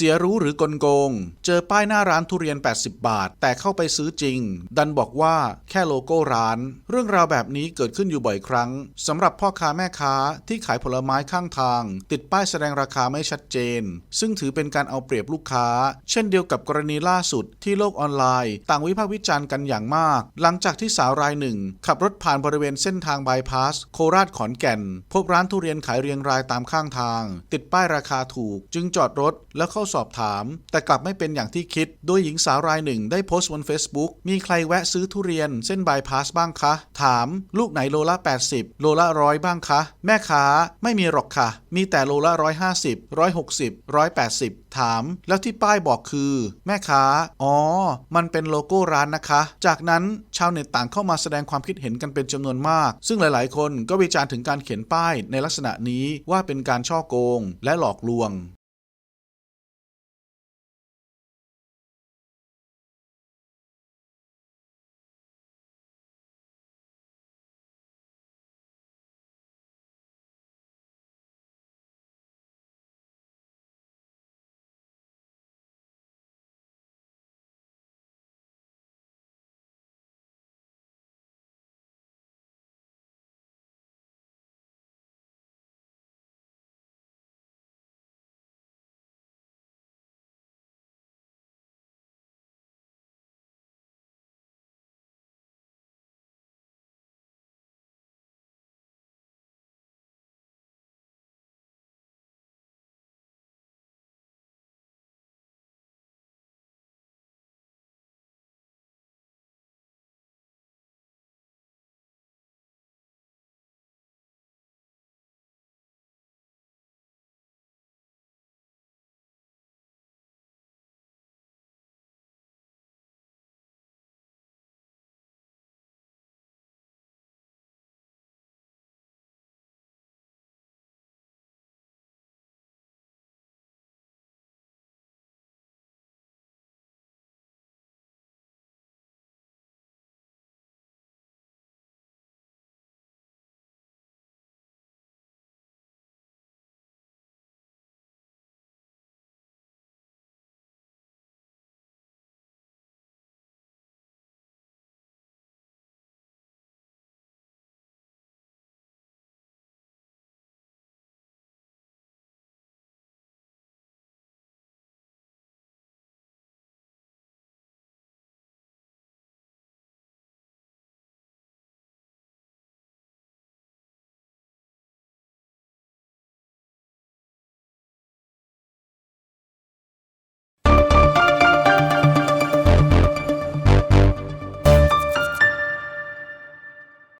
สียรู้หรือกลโกง เจอป้ายหน้าร้านทุเรียน 80 บาท แต่เข้าไปซื้อจริง ดันบอกว่าแค่โลโก้ร้าน เรื่องราวแบบนี้เกิดขึ้นอยู่บ่อยครั้งสำหรับพ่อค้าแม่ค้าที่ขายผลไม้ข้างทาง ติดป้ายแสดงราคาไม่ชัดเจน ซึ่งถือเป็นการเอาเปรียบลูกค้า เช่นเดียวกับกรณีล่าสุดที่โลกออนไลน์ ต่างวิพากษ์วิจารณ์กันอย่างมาก หลังจากที่สาวรายหนึ่ง ขับรถผ่านบริเวณเส้นทางบายพาสโคราชขอนแก่น พบร้านทุเรียนขายเรียงรายตามข้างทาง ติดป้ายราคาถูก จึงจอดรถแล้วเข้าสอบถาม แต่กลับไม่เป็นอย่างที่คิด โดยหญิงสาวรายหนึ่งได้โพสต์บน Facebook มีใครแวะซื้อทุเรียนเส้นบายพาสบ้างคะ ถาม ลูกไหนโลละ 80 โลละร้อยบ้างคะ แม่ค้าไม่มีหรอกค่ะ มีแต่โลละ150 160 180ถาม แล้วที่ป้ายบอกคือ แม่ค้า อ๋อ มันเป็นโลโก้ร้านนะคะ จากนั้นชาวเน็ตต่างเข้ามาแสดงความคิดเห็นกันเป็นจำนวนมาก ซึ่งหลาย ๆ คนก็วิจารณ์ถึงการเขียนป้ายในลักษณะนี้ว่าเป็นการช่อโกงและหลอกลวง